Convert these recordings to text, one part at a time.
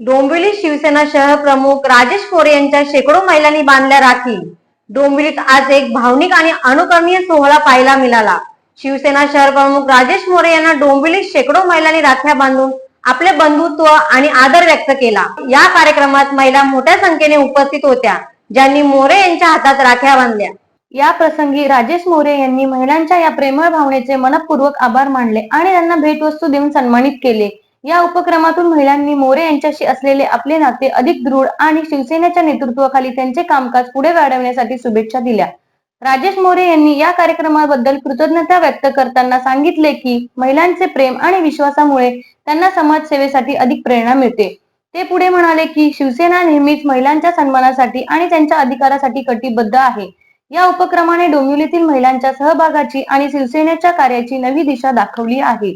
डोंबिवली शिवसेना शहर प्रमुख राजेश कोरे यांच्या शेकडो महिलांनी बांधल्या राखी. डोंबिवलीत आज एक भावनिक आणि अनुकरणीय सोहळा पाहायला मिळाला. शिवसेना शहर प्रमुख राजेश मोरे यांना डोंबिवलीत शेकडो महिलांनी राख्या बांधून आपले बंधुत्व आणि आदर व्यक्त केला. या कार्यक्रमात महिला मोठ्या संख्येने उपस्थित होत्या ज्यांनी मोरे यांच्या हातात राख्या बांधल्या. या प्रसंगी राजेश मोरे यांनी महिलांच्या या प्रेमळ भावनेचे मनपूर्वक आभार मानले आणि त्यांना भेटवस्तू देऊन सन्मानित केले. या उपक्रमातून महिलांनी मोरे यांच्याशी असलेले आपले नाते अधिक दृढ आणि शिवसेनेच्या नेतृत्वाखाली त्यांचे कामकाज पुढे वाढवण्यासाठी शुभेच्छा दिल्या. राजेश मोरे यांनी या कार्यक्रमाबद्दल कृतज्ञता व्यक्त करताना सांगितले की महिलांचे प्रेम आणि विश्वासामुळे त्यांना समाजसेवेसाठी अधिक प्रेरणा मिळते. ते पुढे म्हणाले की शिवसेना नेहमीच महिलांच्या सन्मानासाठी आणि त्यांच्या अधिकारासाठी कटिबद्ध आहे. या उपक्रमाने डोंबिवलीतील महिलांच्या सहभागाची आणि शिवसेनेच्या कार्याची नवी दिशा दाखवली आहे.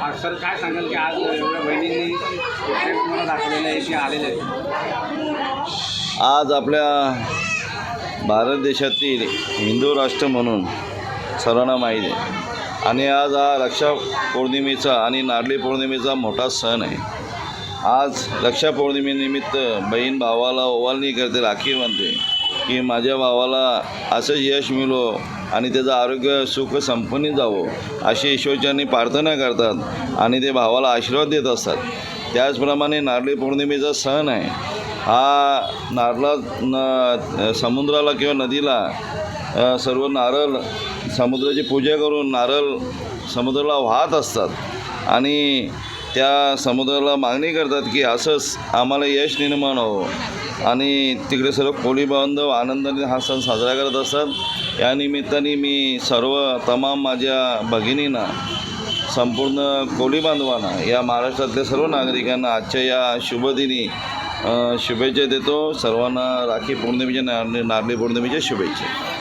सर काय सांगाल की आज एवढ्या बहिणींनी तुम्हाला दाखवलेलं आहे की आलेले आहेत? आज आपल्या भारत देशातील हिंदू राष्ट्र म्हणून सर्वांना माहीत आहे. आणि आज हा रक्षा पौर्णिमेचा आणि नारळी पौर्णिमेचा मोठा सण आहे. आज रक्षा पौर्णिमेनिमित्त बहीण भावाला ओवाळणी करते राखी बांधते. की माझ्या भावाला असं यश मिळो आणि त्याचं आरोग्य सुख संपन्न जावं अशी ईश्वरच्यांनी प्रार्थना करतात आणि ते भावाला आशीर्वाद देत असतात. त्याचप्रमाणे नारळी पौर्णिमेचा सण आहे. हा नारळा न समुद्राला किंवा नदीला सर्व नारळ समुद्राची पूजा करून नारळ समुद्राला वाहत असतात. आणि त्या समुद्राला मागणी करतात की असंच आम्हाला यश निर्माण व्हावं आणि तिकडे सर्व कोळी बांधव आनंदाने हा सण साजरा करत असतात. या निमित्ताने मी सर्व तमाम माझ्या भगिनींना संपूर्ण कोळी बांधवांना या महाराष्ट्रातल्या सर्व नागरिकांना आजच्या या शुभदिनी शुभेच्छा देतो. सर्वांना राखी पौर्णिमेच्या नारळी नारळी पौर्णिमेच्या शुभेच्छा.